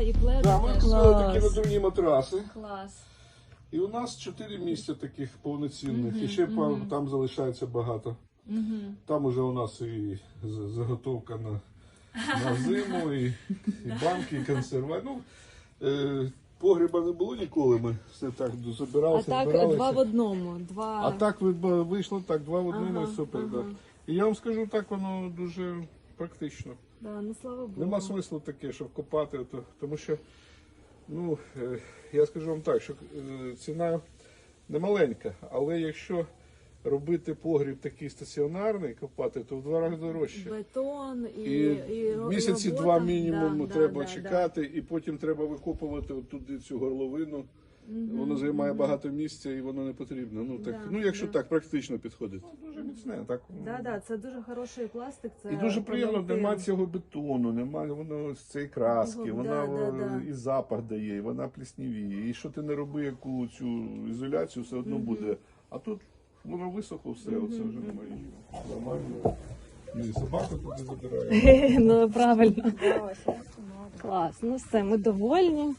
і пледи Да, ми купили такі надувні матраси. Клас. І у нас чотири місця таких повноцінних. І ще па- там залишається багато. Там уже у нас і з- заготовка на, на зиму, і, і банки, і консерва. Ну, е, погріба не було ніколи. Ми все так А забиралися, так збиралися. два в одному. Два. А так ви- вийшло так, два в одному Ага, і супер. ага. Да. І я вам скажу, так воно дуже практично. Да, ну слава Богу. Нема смислу таке, щоб копати, то, тому що, ну, е, я скажу вам так, що е, ціна не маленька, але якщо робити погріб такий стаціонарний, копати, то в два рази дорожче. Бетон і, І, і, місяці робота. два мінімум Да, да, треба да, чекати, і потім треба викопувати туди цю горловину. Воно займає багато місця і воно не потрібно. Ну так, Да, ну якщо да. так практично підходить. Ну, дуже міцне, так. Да, да, це дуже хороший пластик. Це І дуже приємно, пам'ятаємо. нема цього бетону, немає воно з цієї краски, Ну, вона да, да, о, да. і запах дає, і вона пліснівіє. І що ти не роби яку цю ізоляцію, все одно буде. А тут воно висохло, все, оце вже немає нічого. Нормально. І собака туди забирає. ну правильно. Клас. Ну все, ми довольні.